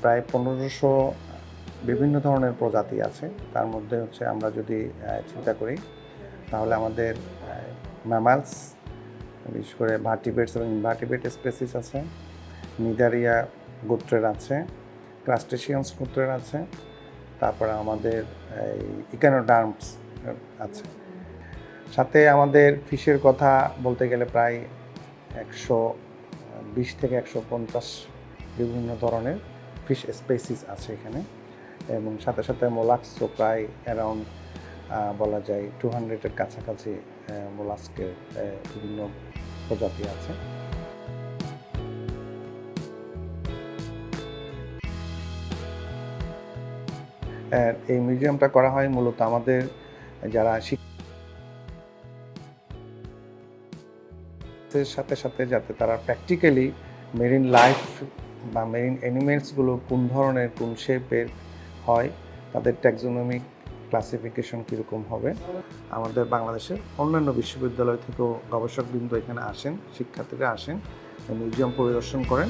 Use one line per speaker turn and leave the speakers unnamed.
প্রায় পনেরোশো বিভিন্ন ধরনের প্রজাতি আছে। তার মধ্যে হচ্ছে আমরা যদি চিন্তা করি, তাহলে আমাদের ম্যামালস বিশেষ করে ভার্টিবেটস এবং ইনভার্টিবেট স্পেসিস আছে নিদারিয়া গোত্রের আছে ক্রাস্টেশিয়ানস গোত্রের আছে, তারপরে আমাদের, এই ইকানোডার্মস আছে। সাথে আমাদের ফিশের কথা বলতে গেলে প্রায় একশো বিশ থেকে একশো পঞ্চাশ বিভিন্ন ধরনের ফিশ স্পেসিস আছে এখানে। এবং সাথে সাথে মোলাক্সও প্রায় অ্যারাউন্ড বলা যায় টু হান্ড্রেডের কাছাকাছি মোলাস্কের বিভিন্ন প্রজাতি আছে। এই মিউজিয়ামটা করা হয় মূলত আমাদের যারা শিক্ষার্থীদের সাথে সাথে যাতে তারা প্র্যাকটিক্যালি মেরিন লাইফ বা মেরিন অ্যানিমেলসগুলো কোন ধরনের, কোন শেপের হয়, তাদের ট্যাক্সোনমিক ক্লাসিফিকেশন কীরকম হবে, আমাদের বাংলাদেশের অন্যান্য বিশ্ববিদ্যালয় থেকেও গবেষকবৃন্দ এখানে আসেন, শিক্ষার্থীরা আসেন মিউজিয়াম পরিদর্শন করেন।